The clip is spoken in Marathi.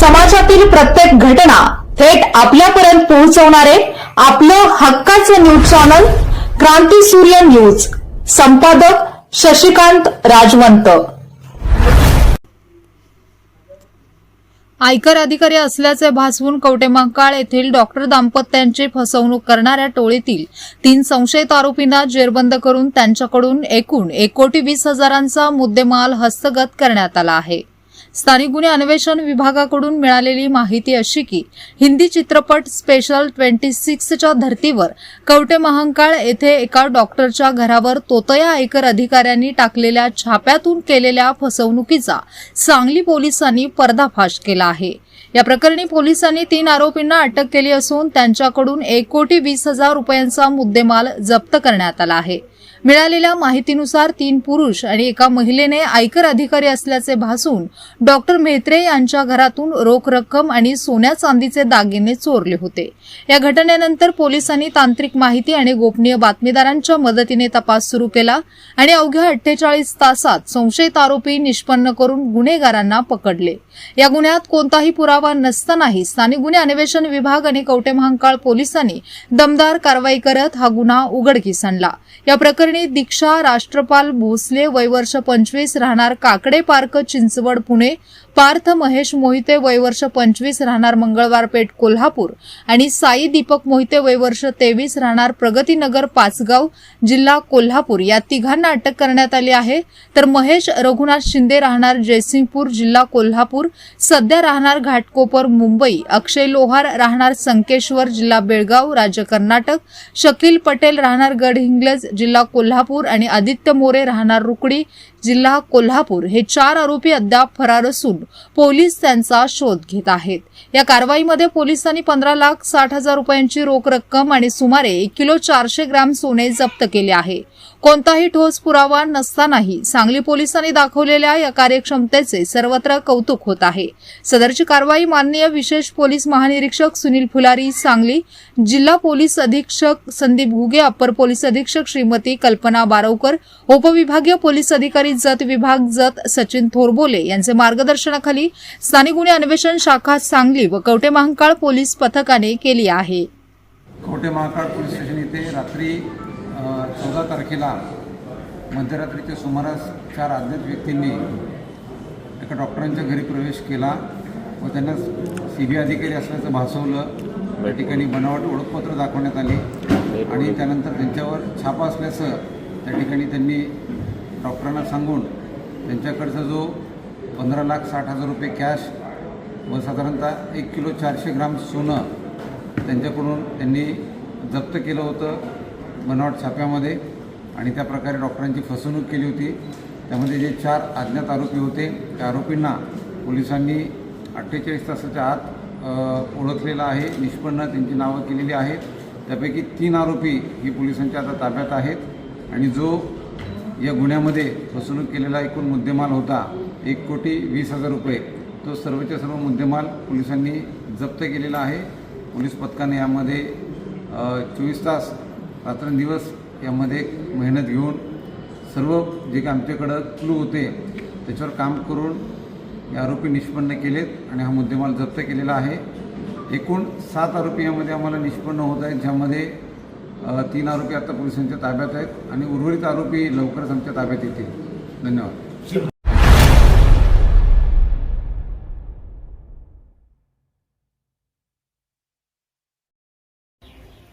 समाजातील प्रत्येक घटना थेट आपल्यापर्यंत पोहोचवणारे आपलं हक्काचं न्यूज चॅनल क्रांती सूर्य न्यूज. संपादक शशिकांत राजवंत. आयकर अधिकारी असल्याचे भासवून कवटेमंकाळ येथील डॉक्टर दाम्पत्यांची फसवणूक करणाऱ्या टोळीतील तीन संशयित आरोपींना जेरबंद करून त्यांच्याकडून एकूण एक कोटी वीस हजारांचा मुद्देमाल हस्तगत करण्यात आला आहे. स्थानिक गुन्हे अन्वेषण विभागाकडून मिळालेली माहिती अशी की हिंदी चित्रपट स्पेशल ट्वेंटी सिक्सच्या धर्तीवर कवटे महांकाळ येथे एका डॉक्टरच्या घरावर तोतया आयकर अधिकाऱ्यांनी टाकलेल्या छाप्यातून केलेल्या फसवणुकीचा सांगली पोलिसांनी पर्दाफाश केला आहे. या प्रकरणी पोलिसांनी तीन आरोपींना अटक केली असून त्यांच्याकडून एक कोटी वीस हजार रुपयांचा मुद्देमाल जप्त करण्यात आला आहे. मिळालेल्या माहितीनुसार तीन पुरुष आणि एका महिलेने आयकर अधिकारी असल्याचे भासून डॉक्टर म्हेत्रे यांच्या घरातून रोख रक्कम आणि सोन्या चांदीचे दागिने चोरले होते. या घटनेनंतर पोलिसांनी तांत्रिक माहिती आणि गोपनीय बातमीदारांच्या मदतीने तपास सुरू केला आणि अवघ्या अठ्ठेचाळीस तासात संशयित आरोपी निष्पन्न करून गुन्हेगारांना पकडले. या गुन्ह्यात कोणताही पुरावा नसतानाही स्थानिक गुन्हे अन्वेषण विभाग आणि कवटे महांकाळ पोलिसांनी दमदार कारवाई करत हा गुन्हा उघडकीस आणला. या प्रकरणी दीक्षा राष्ट्रपाल भोसले वयवर्ष पंचवीस राहणार काकडे पार्क चिंचवड पुणे पार्थ महेश मोहिते वयवर्ष पंचवीस राहणार मंगळवार पेठ कोल्हापूर आणि साई दीपक मोहिते वयवर्ष तेवीस राहणार प्रगतीनगर पाचगाव जिल्हा कोल्हापूर. या तिघांना अटक करण्यात आली आहे. तर महेश रघुनाथ शिंदे राहणार जयसिंगपूर जिल्हा कोल्हापूर. सध्या राहणार घाटकोपर मुंबई. अक्षय लोहार राहणार संकेश्वर जिल्हा बेळगाव राज्य कर्नाटक. शकील पटेल राहणार गडहिंग्लज जिल्हा कोल्हापूर आणि आदित्य मोरे राहणार रुकडी जिल्हा कोल्हापूर. हे चार आरोपी अद्याप फरार असून पोलीस त्यांचा शोध घेत आहेत. या कारवाईमध्ये पोलिसांनी पंधरा लाख साठ हजार रुपयांची रोख रक्कम आणि सुमारे एक किलो चारशे ग्राम सोने जप्त केले आहे. कोणताही ठोस पुरावा नसतानाही सांगली पोलिसांनी दाखवलेल्या या कार्यक्षमतेचे सर्वत्र कौतुक होत आहे. सदरची कारवाई माननीय विशेष पोलीस महानिरीक्षक सुनील फुलारी सांगली जिल्हा पोलीस अधीक्षक संदीप घुगे अप्पर पोलीस अधीक्षक श्रीमती कल्पना बारवकर उपविभागीय पोलीस अधिकारी जत विभाग जत सचिन थोरबोले यांचे मार्गदर्शनाखाली स्थानिक गुन्हे अन्वेषण शाखा सांगली व कवटे महांकाळ पोलीस पथकाने केली आहे. कवटे महाकाळ पोलीस स्टेशन येथे रात्री चौदा तारखेला मध्यरात्रीच्या सुमारास चार अज्ञात व्यक्तींनी एका डॉक्टरांच्या घरी प्रवेश केला व त्यांना सी बी अधिकारी असल्याचं भासवलं. त्या ठिकाणी बनावट ओळखपत्र दाखवण्यात आली आणि त्यानंतर त्यांच्यावर छापा असल्याचं त्या ठिकाणी त्यांनी डॉक्टरांना सांगून त्यांच्याकडचा जो पंधरा लाख साठ हजार रुपये कॅश व साधारणतः एक किलो चारशे ग्राम सोनं त्यांच्याकडून त्यांनी जप्त केलं होतं. बनावट छाप्यामध्ये आणि त्या प्रकारे डॉक्टरांची फसवणूक केली होती. त्यामध्ये जे चार अज्ञात आरोपी होते त्या आरोपींना पोलिसांनी अठ्ठेचाळीस तासाच्या आत ओळखलेलं आहे. निष्पन्न त्यांची नावं केलेली आहेत. त्यापैकी तीन आरोपी ही पोलिसांच्या आता ताब्यात आहेत. आणि जो या गुन्ह्यामध्ये फसवणूक केलेला एकूण मुद्देमाल होता एक कोटी वीस हजार रुपये तो सर्वच्या सर्व मुद्देमाल पोलिसांनी जप्त केलेला आहे. पोलीस पथकाने यामध्ये चोवीस तास रात्रंदिवस यामध्ये मेहनत घेऊन सर्व जे काही आमच्याकडं क्लू होते त्याच्यावर काम करून या आरोपी निष्पन्न केलेत आणि हा मुद्देमाल जप्त केलेला आहे. एकूण सात आरोपी यामध्ये आम्हाला निष्पन्न होत आहेत ज्यामध्ये तीन आरोपी आता पोलिसांच्या ताब्यात आहेत आणि उर्वरित आरोपी लवकरच आमच्या ताब्यात येतील. धन्यवाद.